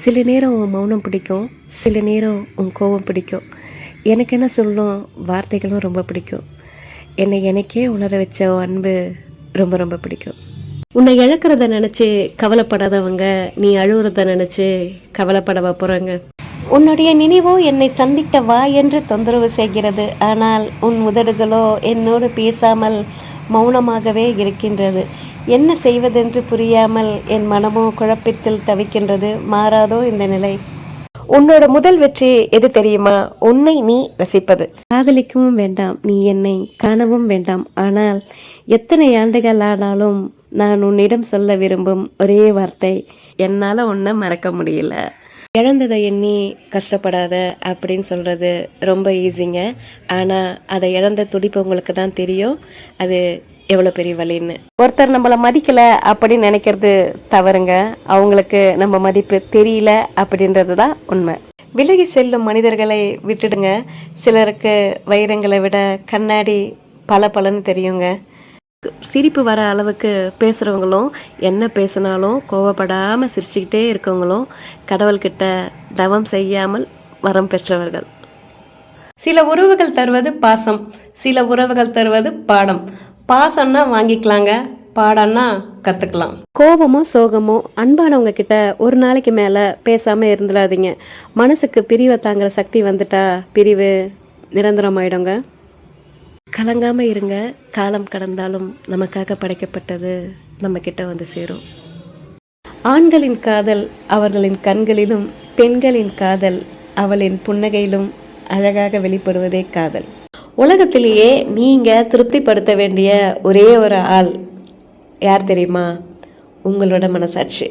சில நேரம் உன் மௌனம் பிடிக்கும் சில நேரம் உன் கோபம் பிடிக்கும். எனக்கு என்ன சொல்லும் வார்த்தைகளும் ரொம்ப பிடிக்கும். என்னை எனக்கே உணர வச்ச அன்பு ரொம்ப ரொம்ப பிடிக்கும். உன்னை இழக்கிறத நினச்சி கவலைப்படாதவங்க நீ அழுகுறத நினச்சி கவலைப்பட போகிறாங்க உன்னுடைய நினைவோ என்னை சந்திக்க வா என்று தொந்தரவு செய்கிறது. ஆனால் உன் உதடுகளோ என்னோடு பேசாமல் மௌனமாகவே இருக்கின்றது. என்ன செய்வதென்று புரியாமல் என் மனமோ குழப்பத்தில் தவிக்கின்றது. மாறாதோ இந்த நிலை. உன்னோட முதல் வெற்றி எது தெரியுமா? உன்னை நீ ரசிப்பது. காதலிக்கவும் வேண்டாம். நீ என்னை காணவும் வேண்டாம். ஆனால் எத்தனை ஆண்டுகள் ஆனாலும் நான் உன்னிடம் சொல்ல விரும்பும் ஒரே வார்த்தை என்னால் உன்னை மறக்க முடியல. இழந்ததை எண்ணி கஷ்டப்படாத அப்படின்னு சொல்கிறது ரொம்ப ஈஸிங்க ஆனால் அதை இழந்த துடிப்பு உங்களுக்கு தான் தெரியும். அது எவ்வளோ பெரிய வலின்னு ஒருத்தர் நம்மளை மதிக்கலை அப்படின்னு நினைக்கிறது தவறுங்க. அவங்களுக்கு நம்ம மதிப்பு தெரியல அப்படின்றது தான் உண்மை. விலகி செல்லும் மனிதர்களை விட்டுடுங்க. சிலருக்கு வைரங்களை விட கண்ணாடி பல பலன்னு தெரியுங்க. சிரிப்பு வர அளவுக்கு பேசுகிறவங்களும் என்ன பேசினாலும் கோவப்படாமல் சிரிச்சுக்கிட்டே இருக்கவங்களும் கடவுள்கிட்ட தவம் செய்யாமல் வரம் பெற்றவர்கள். சில உறவுகள் தருவது பாசம். சில உறவுகள் தருவது பாடம். பாசம்னா வாங்கிக்கலாங்க பாடம்னா கற்றுக்கலாம் கோபமோ சோகமோ அன்பானவங்க கிட்ட ஒரு நாளைக்கு மேலே பேசாமல் இருந்துடாதீங்க. மனசுக்கு பிரிவை தாங்குற சக்தி வந்துட்டா பிரிவு நிரந்தரமாயிடுங்க. கலங்காமல் இருங்க காலம் கடந்தாலும் நமக்காக படைக்கப்பட்டது நம்ம கிட்ட வந்து சேரும். ஆண்களின் காதல் அவர்களின் கண்களிலும் பெண்களின் காதல் அவளின் புன்னகையிலும் அழகாக வெளிப்படுவதே காதல். உலகத்திலேயே நீங்கள் திருப்திப்படுத்த வேண்டிய ஒரே ஒரு ஆள் யார் தெரியுமா? உங்களோட மனசாட்சி.